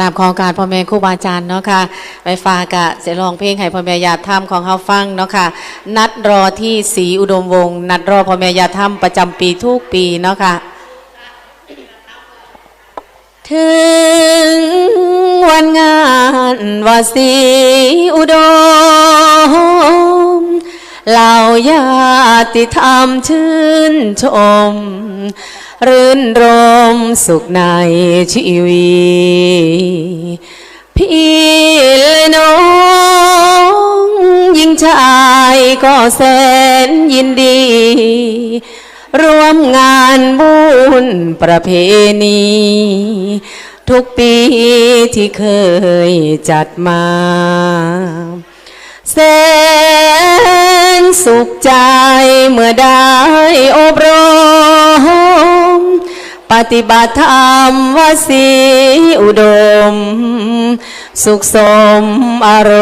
กราบขอการพ่อแม่ครูบาอาจารย์เนาะค่ะไปฝากะเสียรองเพลงให้พ่อแม่ญาติธรรมของเฮาฟังเนาะค่ะนัดรอที่ศรีอุดมวงศ์นัดรอพ่อแม่ญาติธรรมประจำปีทุกปีเนาะค่ะถึงวันงานวาสีอุดม เหล่าญาติธรรมชื่นชม รื่นรมสุขในชีวิพี่และน้องยิ่งชายก็แสนยินดี ร่วมงานบุญประเพณีทุกปีที่เคยจัดมาแส นสุขใจเมื่อได้อบรม ปฏิบัติธรรมวสีอุดม สุขสมอาร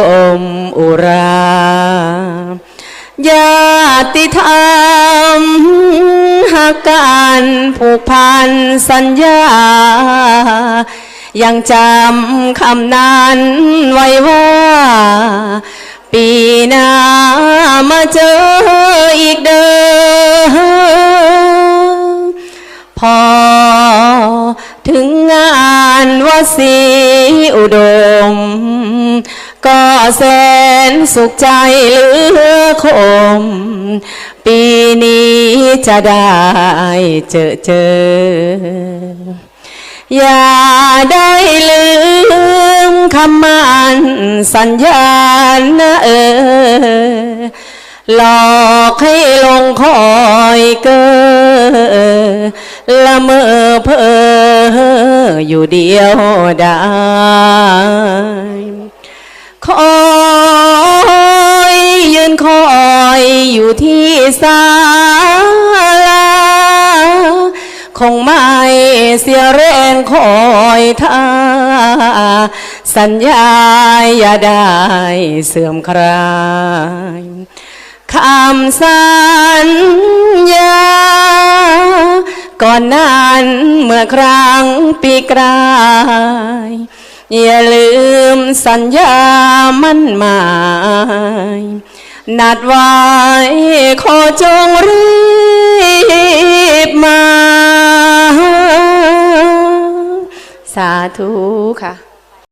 มณ์อุราญาติธรรมหักกันผูกพันสัญญา ยังจำคำนั้นไว้ว่า ปีหน้ามาเจออีกเด้อพอถึงงานว่าสีอุดม ก็แสนสุขใจเหลือคม ปีนี้จะได้เจอเจอ อย่าได้ลืมคำมันสัญญานะ หลอกให้ลงคอยเกอละเมอเพออยู่เดียวได้ คอยยืนคอยอยู่ที่ศาลา คงไม่เสียแรงคอยท่า สัญญาอย่าได้เสื่อมคลายำสัญญา ก่อนนั้นเมื่อครั้งปีกลาย อย่าลืมสัญญามั่นหมาย นัดไว้ขอจงรีบมา สาธุค่ะ